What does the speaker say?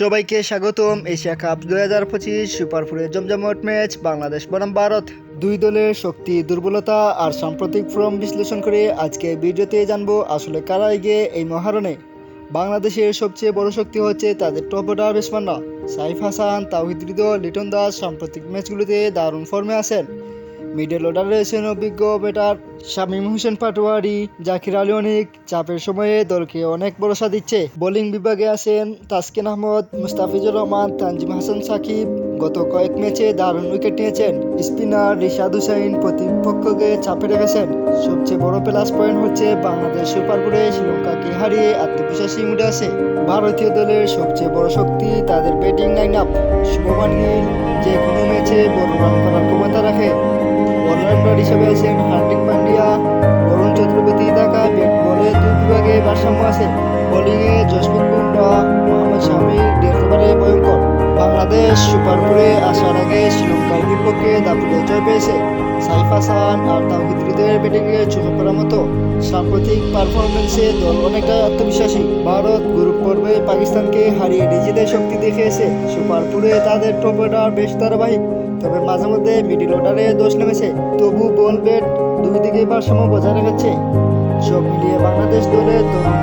সবাইকে স্বাগতম, Asia cup দুই হাজার পঁচিশ সুপার ফোরের জমজমট ম্যাচ বাংলাদেশ বনাম ভারত। দুই দলের শক্তি, দুর্বলতা আর সাম্প্রতিক ফর্ম বিশ্লেষণ করে আজকে ভিডিওতে জানব আসলে কারা এগিয়ে এই মহারণে। বাংলাদেশের সবচেয়ে বড় শক্তি হচ্ছে তাদের টপ অর্ডার ব্যাটসম্যানরা সাইফ হাসান, তাওহিদ লিটন দাস সাম্প্রতিক ম্যাচগুলোতে দারুণ ফর্মে আছেন। মিডল অর্ডারে রয়েছেন অভিজ্ঞ ব্যাটার শামীম হোসেন পাটোয়ারি, জাকির আলী অনিক চাপের সময়ে দলকে অনেক ভরসা দিচ্ছে। বোলিং বিভাগে আছেন তাসকিন আহমদ, মুস্তাফিজুর রহমান, তানজিম হাসান সাকিব। গত কয়েক ম্যাচে দারুণ উইকেট নিয়েছেন। স্পিনার রিশাদ হুসাইন প্রতিপক্ষকে চাপে রেখেছেন। সবচেয়ে বড় প্লাস পয়েন্ট হচ্ছে বাংলাদেশ সুপার বোর্ডে শ্রীলঙ্কাকে হারিয়ে আত্মবিশ্বাসী মুডে আছে। ভারতীয় দলের সবচেয়ে বড় শক্তি তাদের batting line up Shubman Gill যে কোনো ম্যাচে বড় রান করার আছেন হার্দিক পান্ডিয়া বরুণ চক্রবর্তী থাকা বলে দুই বিভাগে ভারসাম্য আছে। বোলিংয়ে জসপ্রীত বুমরা, মোহাম্মদ শামি একেবারে ভয়ঙ্কর। বাংলাদেশ সুপার ফোরে আসার আগে শ্রীলঙ্কার বিপক্ষে দাপুরে জয় পেয়েছে। সাইফ হাসান আর হৃদয়ের ব্যাটিংয়ে চোখে পড়ার মতো সাম্প্রতিক পারফরমেন্সে দল অনেকটা আত্মবিশ্বাসী। ভারত গ্রুপ পর্বে পাকিস্তানকে হারিয়ে নিজেদের শক্তি দেখিয়েছে। সুপার ফোরে তাদের টপ বেশ ধারাবাহিক। তবে মাঝে মধ্যে মিডিল অর্ডারে দোষ নেমেছে। তবু বল ব্যাট দুই দিকে ভারসাম্য বজায় রেখেছে। সব মিলিয়ে বাংলাদেশ দলে তরুণ